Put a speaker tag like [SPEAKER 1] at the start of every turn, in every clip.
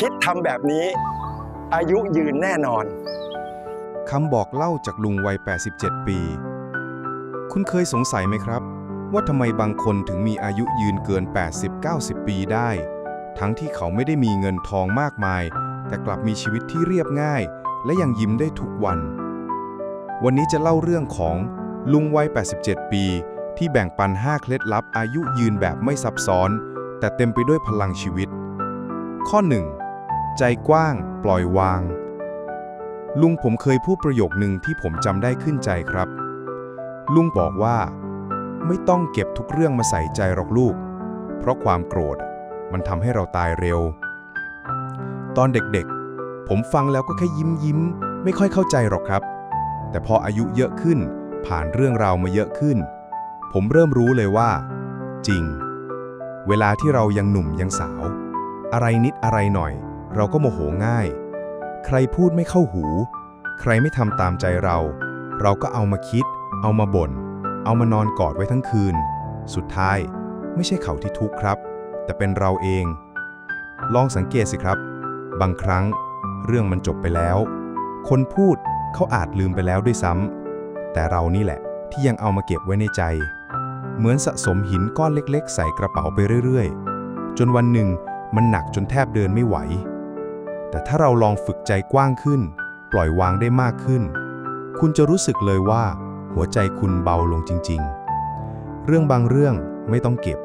[SPEAKER 1] คิดทำแบบนี้ อายุยืนแน่นอน
[SPEAKER 2] คำบอกเล่าจากลุงวัย 87 ปี คุณเคยสงสัยไหมครับ ว่าทำไมบางคนถึงมีอายุยืนเกิน 80-90 ปีได้ ทั้งที่เขาไม่ได้มีเงินทองมากมาย แต่กลับมีชีวิตที่เรียบง่าย และยังยิ้มได้ทุกวัน วันนี้จะเล่าเรื่องของลุงวัย 87 ปี ที่แบ่งปัน 5 เคล็ดลับอายุยืนแบบไม่ซับซ้อน แต่เต็มไปด้วยพลังชีวิต ข้อ 1. ใจกว้าง ปล่อยวาง ลุงผมเคยพูดประโยคหนึ่งที่ผมจำได้ขึ้นใจครับ ลุงบอกว่า ไม่ต้องเก็บทุกเรื่องมาใส่ใจหรอกลูก เพราะความโกรธมันทำให้เราตายเร็ว ตอนเด็กๆ ผมฟังแล้วก็แค่ยิ้มยิ้ม ไม่ค่อยเข้าใจหรอกครับ แต่พออายุเยอะขึ้น ผ่านเรื่องราวมาเยอะขึ้น ผมเริ่มรู้เลยว่า จริง เวลาที่เรายังหนุ่มยังสาว อะไรนิดอะไรหน่อย เราก็โมโหง่าย ใครพูดไม่เข้าหู ใครไม่ทำตามใจเรา เราก็เอามาคิด เอามาบ่น เอามานอนกอดไว้ทั้งคืน สุดท้ายไม่ใช่เขาที่ทุกข์ครับ แต่เป็นเราเอง ลองสังเกตสิครับ บางครั้งเรื่องมันจบไปแล้ว คนพูดเขาอาจลืมไปแล้วด้วยซ้ำแต่เรานี่แหละที่ยังเอามาเก็บไว้ในใจ เหมือนสะสมหินก้อนเล็ก ๆ ใส่กระเป๋าไปเรื่อย ๆ จนวันหนึ่งมันหนักจนแทบเดินไม่ไหว แต่ถ้าเราลองฝึกใจกว้างขึ้น ปล่อยวางได้มากขึ้น คุณจะรู้สึกเลยว่า หัวใจคุณเบาลงจริง ๆ เรื่องบางเรื่องไม่ต้องเก็บ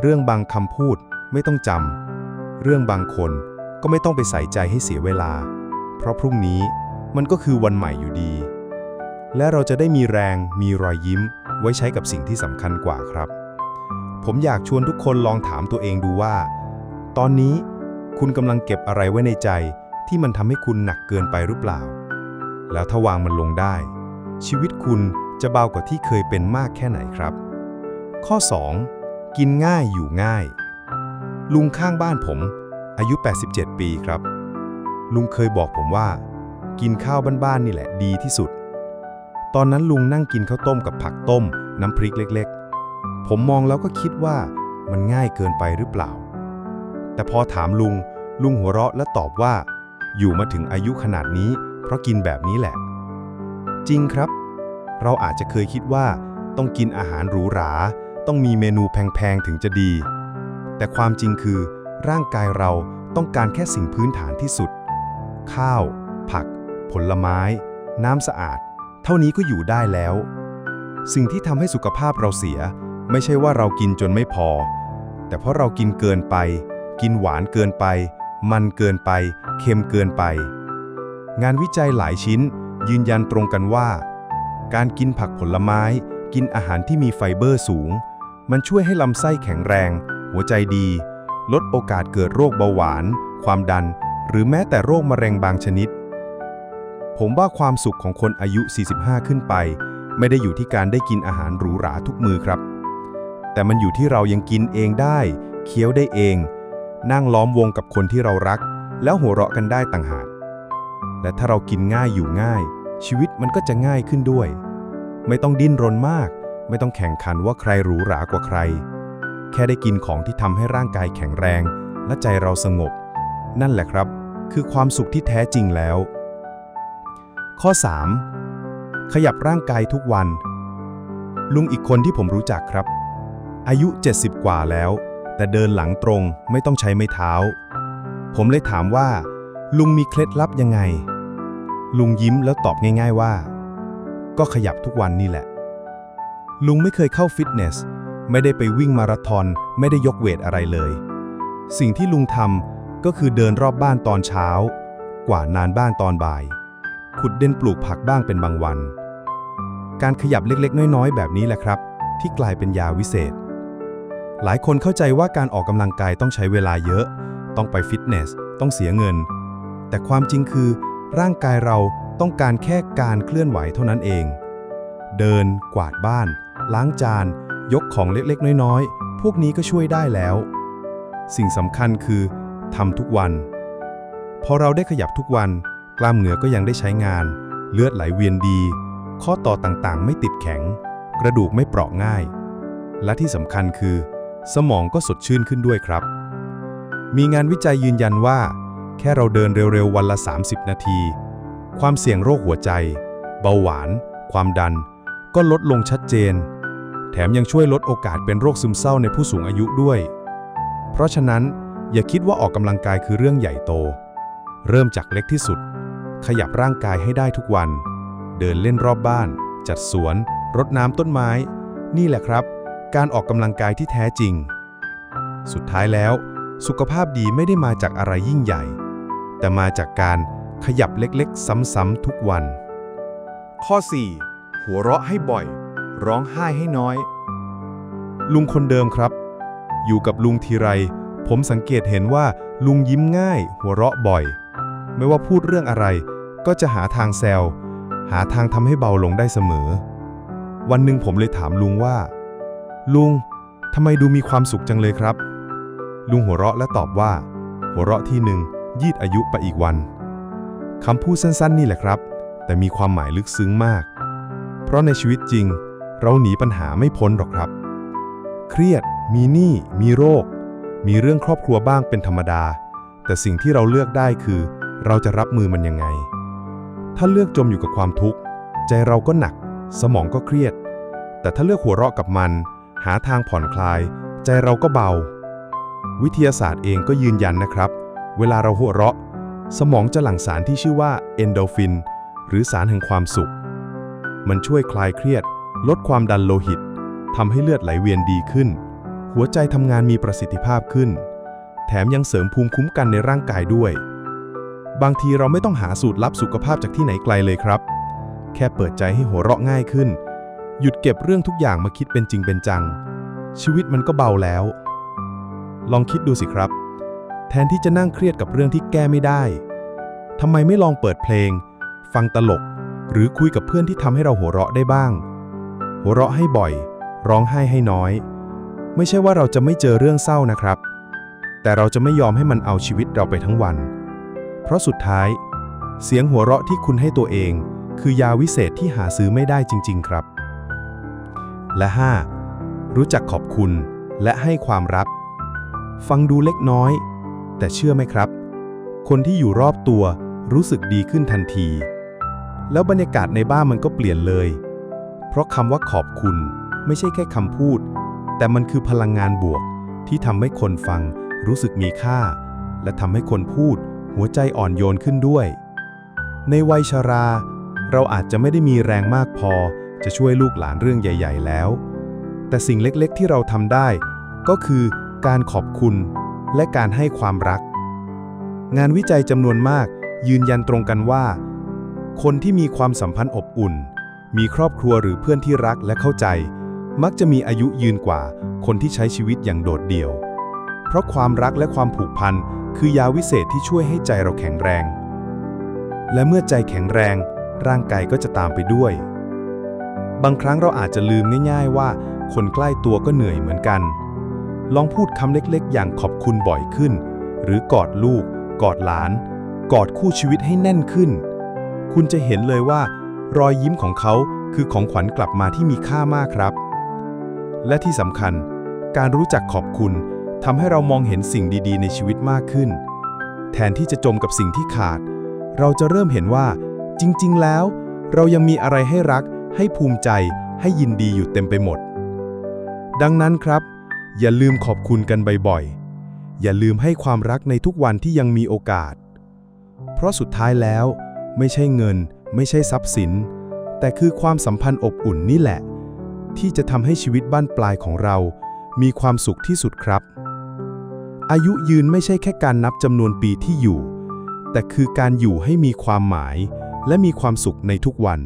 [SPEAKER 2] เรื่องบางคำพูดไม่ต้องจำเรื่องบางคนก็ไม่ต้องไปใส่ใจให้เสียเวลา เพราะพรุ่งนี้มันก็คือวันใหม่อยู่ดี และเราจะได้มีแรงมีรอยยิ้ม ไว้ใช้กับสิ่งที่สำคัญกว่าครับ ผมอยากชวนทุกคนลองถามตัวเองดูว่า ตอนนี้ คุณกำลังเก็บอะไรไว้ในใจ ที่มันทำให้คุณหนักเกินไปหรือเปล่า แล้วถ้าวางมันลงได้ ชีวิตคุณจะเบากว่าที่เคยเป็นมากแค่ไหนครับ ข้อ 2. กินง่ายอยู่ง่าย ลุงข้างบ้านผม อายุ 87 ปีครับ ลุงเคยบอกผมว่า กินข้าวบ้านๆนี่แหละดีที่สุด ตอนนั้นลุงนั่งกินข้าวต้มกับผักต้ม น้ำพริกเล็ก ๆ ผมมองแล้วก็คิดว่ามันง่ายเกินไปหรือเปล่า แต่พอถามลุง ลุงหัวเราะและตอบว่า อยู่มาถึงอายุขนาดนี้ เพราะกินแบบนี้แหละ จริงครับ เราอาจจะเคยคิดว่า ต้องกินอาหารหรูหรา ต้องมีเมนูแพงๆถึงจะดี แต่ความจริงคือ ร่างกายเราต้องการแค่สิ่งพื้นฐานที่สุด ข้าว ผัก ผลไม้ น้ำสะอาด เท่านี้ก็อยู่ได้แล้ว สิ่งที่ทำให้สุขภาพเราเสีย ไม่ใช่ว่าเรากินจนไม่พอ แต่เพราะเรากินเกินไป กินหวานเกินไป มันเกินไป เค็มเกินไป งานวิจัยหลายชิ้น ยืนยันตรงกันว่า การกินผักผลไม้ กินอาหารที่มีไฟเบอร์สูง มันช่วยให้ลำไส้แข็งแรง หัวใจดี ลดโอกาสเกิดโรคเบาหวาน ความดัน หรือแม้แต่โรคมะเร็งบางชนิด ผมว่าความสุขของคนอายุ 45 ขึ้นไป ไม่ได้อยู่ที่การได้กินอาหารหรูหราทุกมือครับแต่มันอยู่ที่เรายังกินเองได้ เคี้ยวได้เอง นั่งล้อมวงกับคนที่เรารัก แล้วหัวเราะกันได้ต่างหาก และถ้าเรากินง่ายอยู่ง่าย ชีวิตมันก็จะง่ายขึ้นด้วย ไม่ต้องดิ้นรนมาก ไม่ต้องแข่งขันว่าใครหรูหรากว่าใคร แค่ได้กินของที่ทำให้ร่างกายแข็งแรง และใจเราสงบ นั่นแหละครับ คือความสุขที่แท้จริงแล้ว ข้อ 3. ขยับร่างกายทุกวัน ลุงอีกคนที่ผมรู้จักครับ อายุ 70 กว่าแล้ว แต่เดินหลังตรงไม่ต้องใช้ไม้เท้า ผมเลยถามว่า ลุงมีเคล็ดลับยังไง ลุงยิ้มแล้วตอบง่าย ๆว่า ก็ขยับทุกวันนี่แหละ ลุงไม่เคยเข้าฟิตเนส ไม่ได้ไปวิ่งมาราธอนไม่ได้ยกเวทอะไรเลย สิ่งที่ลุงทำก็คือเดินรอบบ้านตอนเช้า กว่านานบ้านตอนบ่าย ขุดเด่นปลูกผักบ้างเป็นบางวัน การขยับเล็กๆ น้อยๆ แบบนี้แหละครับ ที่กลายเป็นยาวิเศษ หลายคนเข้าใจว่าการออกกำลังกายต้องใช้เวลาเยอะ ต้องไปฟิตเนส ต้องเสียเงิน แต่ความจริงคือ ร่างกายเราต้องการแค่การเคลื่อนไหวเท่านั้นเอง เดิน กวาดบ้าน ล้างจาน ยกของเล็กๆ น้อยๆ พวกนี้ก็ช่วยได้แล้ว สิ่งสำคัญคือทำทุกวัน พอเราได้ขยับทุกวัน กล้ามเนื้อก็ยังได้ใช้งาน เลือดไหลเวียนดี ข้อต่อต่างๆ ไม่ติดแข็ง กระดูกไม่เปราะง่าย และที่สำคัญคือ สมองก็สดชื่นขึ้นด้วยครับ มีงานวิจัยยืนยันว่า แค่เราเดินเร็วๆ วันละ 30 นาที ความเสี่ยงโรคหัวใจ เบาหวาน ความดัน ก็ลดลงชัดเจน แถมยังช่วยลดโอกาสเป็นโรคซึมเศร้าในผู้สูงอายุด้วย เพราะฉะนั้นอย่าคิดว่าออกกำลังกายคือเรื่องใหญ่โต เริ่มจากเล็กที่สุด ขยับร่างกายให้ได้ทุกวัน เดินเล่นรอบบ้าน จัดสวน รดน้ำต้นไม้ นี่แหละครับ การออกกำลังกายที่แท้จริง สุดท้ายแล้ว สุขภาพดีไม่ได้มาจากอะไรยิ่งใหญ่ แต่มาจากการขยับเล็กๆ ซ้ำๆทุกวัน ข้อ 4. หัวเราะให้บ่อย ร้องไห้ให้น้อย ลุงคนเดิมครับ อยู่กับลุงทีไร ผมสังเกตเห็นว่า ลุงยิ้มง่าย หัวเราะบ่อย ไม่ว่าพูดเรื่องอะไร ก็จะหาทางแซวหาทางทำให้เบาลงได้เสมอ วันหนึ่งผมเลยถามลุงว่า ลุงทำไมดูมีความสุขจังเลยครับ ลุงหัวเราะและตอบว่า หัวเราะที่หนึ่งยืดอายุไปอีกวันคำพูดสั้นๆ นี่แหละครับ แต่มีความหมายลึกซึ้งมาก เพราะในชีวิตจริง เราหนีปัญหาไม่พ้นหรอกครับ เครียด มีหนี้ มีโรค มีเรื่องครอบครัวบ้างเป็นธรรมดา แต่สิ่งที่เราเลือกได้คือ เราจะรับมือมันยังไง ถ้าเลือกจมอยู่กับความทุกข์ ใจเราก็หนัก สมองก็เครียด แต่ถ้าเลือกหัวเราะกับมัน หาทางผ่อนคลาย ใจเราก็เบา วิทยาศาสตร์เองก็ยืนยันนะครับ เวลาเราหัวเราะ สมองจะหลั่งสารที่ชื่อว่าเอนโดฟิน หรือสารแห่งความสุข มันช่วยคลายเครียด ลดความดันโลหิตทำให้เลือดไหลเวียนดีขึ้น หัวใจทำงานมีประสิทธิภาพขึ้น แถมยังเสริมภูมิคุ้มกันในร่างกายด้วย บางทีเราไม่ต้องหาสูตรลับสุขภาพจากที่ไหนไกลเลยครับ แค่เปิดใจให้หัวเราะง่ายขึ้น หยุดเก็บเรื่องทุกอย่างมาคิดเป็นจริงเป็นจัง ชีวิตมันก็เบาแล้ว ลองคิดดูสิครับ แทนที่จะนั่งเครียดกับเรื่องที่แก้ไม่ได้ทำไมไม่ลองเปิดเพลง ฟังตลก หรือคุยกับเพื่อนที่ทำให้เราหัวเราะได้บ้าง หัวเราะให้บ่อย ร้องไห้ให้น้อย ไม่ใช่ว่าเราจะไม่เจอเรื่องเศร้านะครับ แต่เราจะไม่ยอมให้มันเอาชีวิตเราไปทั้งวัน เพราะสุดท้าย เสียงหัวเราะที่คุณให้ตัวเอง คือยาวิเศษที่หาซื้อไม่ได้จริง ๆ ครับ และ 5. รู้จักขอบคุณและให้ความรักฟังดูเล็กน้อย แต่เชื่อไหมครับ คนที่อยู่รอบตัวรู้สึกดีขึ้นทันที แล้วบรรยากาศในบ้านมันก็เปลี่ยนเลย เพราะคำว่าขอบคุณไม่ใช่แค่คำพูด แต่มันคือพลังงานบวกที่ทำให้คนฟังรู้สึกมีค่า และทำให้คนพูดหัวใจอ่อนโยนขึ้นด้วย ในวัยชรา เราอาจจะไม่ได้มีแรงมากพอ จะช่วยลูกหลานเรื่องใหญ่ ๆ แล้ว แต่สิ่งเล็กๆที่เราทำได้ ก็คือการขอบคุณและการให้ความรัก งานวิจัยจำนวนมากยืนยันตรงกันว่า คนที่มีความสัมพันธ์อบอุ่น มีครอบครัวหรือเพื่อนที่รักและเข้าใจ มักจะมีอายุยืนกว่า คนที่ใช้ชีวิตอย่างโดดเดี่ยว เพราะความรักและความผูกพันคือยาวิเศษที่ช่วยให้ใจเราแข็งแรง และเมื่อใจแข็งแรง ร่างกายก็จะตามไปด้วย บางครั้งเราอาจจะลืมง่ายๆว่า คนใกล้ตัวก็เหนื่อยเหมือนกัน ลองพูดคำเล็กๆ อย่างขอบคุณบ่อยขึ้น หรือกอดลูก กอดหลาน กอดคู่ชีวิตให้แน่นขึ้น คุณจะเห็นเลยว่า รอยยิ้มของเขาคือของขวัญกลับมาที่มีค่ามากครับ และที่สำคัญ การรู้จักขอบคุณทำให้เรามองเห็นสิ่งดีๆ ในชีวิตมากขึ้น แทนที่จะจมกับสิ่งที่ขาด เราจะเริ่มเห็นว่า จริง ๆ แล้ว เรายังมีอะไรให้รัก ให้ภูมิใจ ให้ยินดีอยู่เต็มไปหมด ดังนั้นครับ อย่าลืมขอบคุณกันบ่อยๆ อย่าลืมให้ความรักในทุกวันที่ยังมีโอกาส เพราะสุดท้ายแล้ว ไม่ใช่เงิน ไม่ใช่ทรัพย์สิน แต่คือความสัมพันธ์อบอุ่นนี่แหละ ที่จะทำให้ชีวิตบ้านปลายของเรา มีความสุขที่สุดครับ อายุยืนไม่ใช่แค่การนับจำนวนปีที่อยู่ แต่คือการอยู่ให้มีความหมาย และมีความสุขในทุกวัน